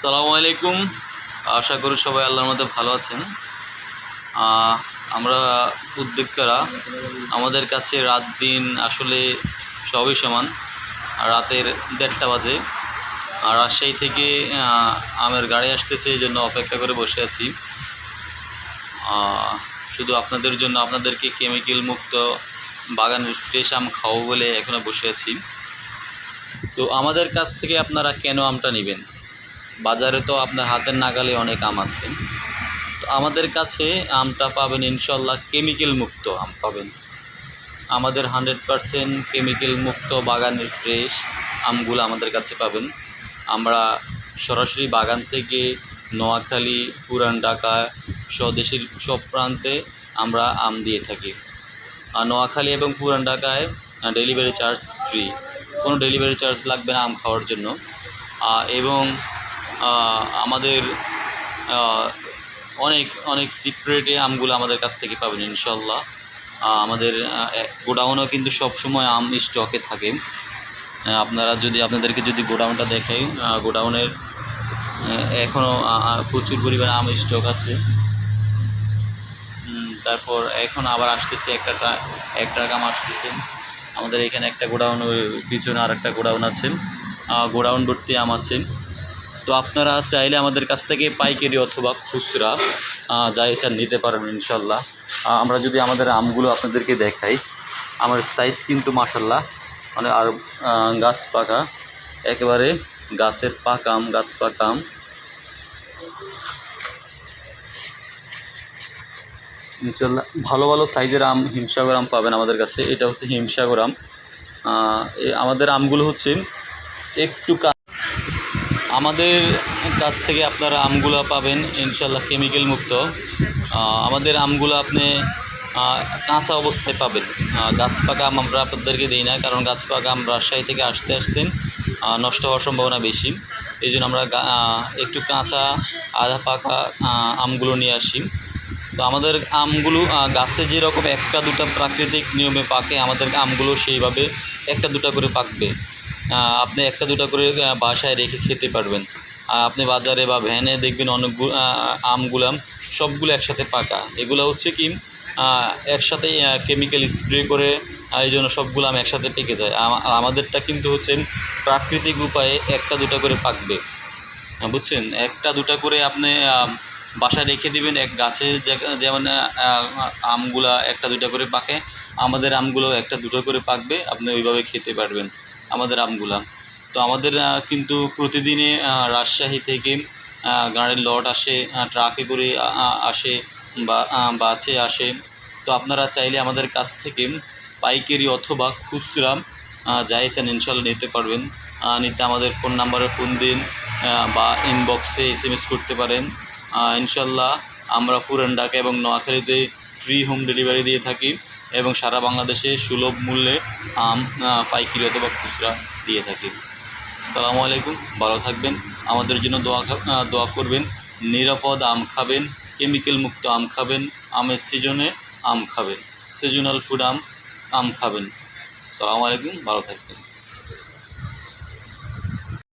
সালামু আলাইকুম। আশা করি সবাই আল্লাহর মধ্যে ভালো আছেন। আমরা উদ্যোক্তারা, আমাদের কাছে রাত দিন আসলে সবই সমান। রাতের দেড়টা বাজে। আর রাজশাহী থেকে আমার গাড়ি আসতেছে, এই জন্য অপেক্ষা করে বসে আছি। শুধু আপনাদের জন্য, আপনাদেরকে কেমিক্যাল মুক্ত বাগানের ফ্রেশ আম খাওয়াবো বলে এখনও বসে আছি। তো আমাদের কাছ থেকে আপনারা কেন আমটা নেবেন? বাজারে তো আপনার হাতের নাগালে অনেক আম আছে। তো আমাদের কাছে আমটা পাবেন ইনশাল্লাহ কেমিক্যাল মুক্ত আম পাবেন। আমাদের হান্ড্রেড পারসেন্ট কেমিক্যাল মুক্ত বাগানের ফ্রেশ আমগুলো আমাদের কাছে পাবেন। আমরা সরাসরি বাগান থেকে নোয়াখালী, পুরান ঢাকা স্বদেশের সব প্রান্তে আমরা আম দিয়ে থাকি। আর নোয়াখালী এবং পুরান ঢাকায় ডেলিভারি চার্জ ফ্রি কোনো ডেলিভারি চার্জ লাগবে না আম খাওয়ার জন্য। এবং আমাদের অনেক অনেক সিপ্রেটে আমগুলো আমাদের কাছ থেকে পাবেন ইনশাল্লাহ আমাদের গোডাউনও কিন্তু সবসময় আম স্টকে থাকে। আপনারা যদি, আপনাদেরকে যদি গোডাউনটা দেখাই গোডাউনের এখনও প্রচুর পরিমাণে আম স্টক আছে। তারপর এখন আবার আসতেছে একটা একটা আম আসতেছে। আমাদের এখানে একটা গোডাউন পিছনে আর একটা গোডাউন আছে। গোডাউন ভর্তি আম আছে। তো আপনারা চাইলে আমাদের কাছ থেকে পাইকারি অথবা খুচরা আহ, যা ইচ্ছা নিতে পারেন ইনশাল্লাহ আমরা যদি আমাদের আমগুলো আপনাদেরকে দেখাই আমার সাইজ কিন্তু মাসাল্লাহ মানে আর গাছ পাকা একেবারে গাছের পাকা আম গাছ পাকা আম ইনশাল্লাহ ভালো ভালো সাইজের আম হিমসাগর আম পাবেন আমাদের কাছে। এটা হচ্ছে হিমসাগর আম। আমাদের আমগুলো হচ্ছে একটু আমাদের কাছ থেকে আপনারা আমগুলো পাবেন ইনশাল্লাহ কেমিক্যাল মুক্ত। আমাদের আমগুলো আপনি কাঁচা অবস্থায় পাবেন। আহ, গাছ পাকা আম আমরা আপনাদেরকে দিই না কারণ গাছ পাকা আম রাজশাহী থেকে আসতে আসতে নষ্ট হওয়ার সম্ভাবনা বেশি। এই জন্য আমরা একটু কাঁচা আধা পাকা আমগুলো নিয়ে আসি। তো আমাদের আমগুলো গাছে যেরকম একটা দুটো প্রাকৃতিক নিয়মে পাকে আমাদের আমগুলো সেইভাবে একটা দুটো করে পাকবে। আপনি একটা দুটো করে বাসায় রেখে খেতে পারবেন। আর আপনি বাজারে বা ভ্যানে দেখবেন অনেকগুলো আমগুলাম সবগুলো একসাথে পাকা। এগুলো হচ্ছে কি একসাথে কেমিক্যাল স্প্রে করে এই জন্য সবগুলো আম একসাথে পেকে যায়। আর আমাদেরটা কিন্তু হচ্ছে প্রাকৃতিক উপায়ে একটা দুটো করে পাকবে। বুঝছেন? একটা দুটো করে আপনি বাসায় রেখে দিবেন, এক গাছে যেমন আমগুলা একটা দুটো করে পাকে, আমাদের আমগুলো একটা দুটো করে পাকবে, আপনি ওইভাবে খেতে পারবেন। আমাদের আমগুলা। তো আমাদের কিন্তু প্রতিদিনে রাজশাহী থেকে গাড়ির লট আসে ট্রাকে করে আসে বা বাসে আসে। তো আপনারা চাইলে আমাদের কাছ থেকে পাইকারি অথবা খুচরা যাই চান ইনশাল্লাহ নিতে পারবেন। নিতে আমাদের ফোন নাম্বারে ফোন দিন বা ইনবক্সে এস এম এস করতে পারেন। ইনশাল্লাহ আমরা পুরান ঢাকা এবং নোয়াখালীতে ফ্রি হোম ডেলিভারি দিয়ে থাকি। এবং সারা বাংলাদেশে সুলভ মূল্যে আম পাইকিরি অথবা খুচরা দিয়ে থাকে। সালামু আলাইকুম, ভালো থাকবেন, আমাদের জন্য দোয়া দোয়া করবেন, নিরাপদ আম খাবেন, কেমিক্যাল মুক্ত আম খাবেন, আমের সিজনে আম খাবেন সিজনাল ফুড আম আম খাবেন। সালামু আলাইকুম, ভালো থাকবেন।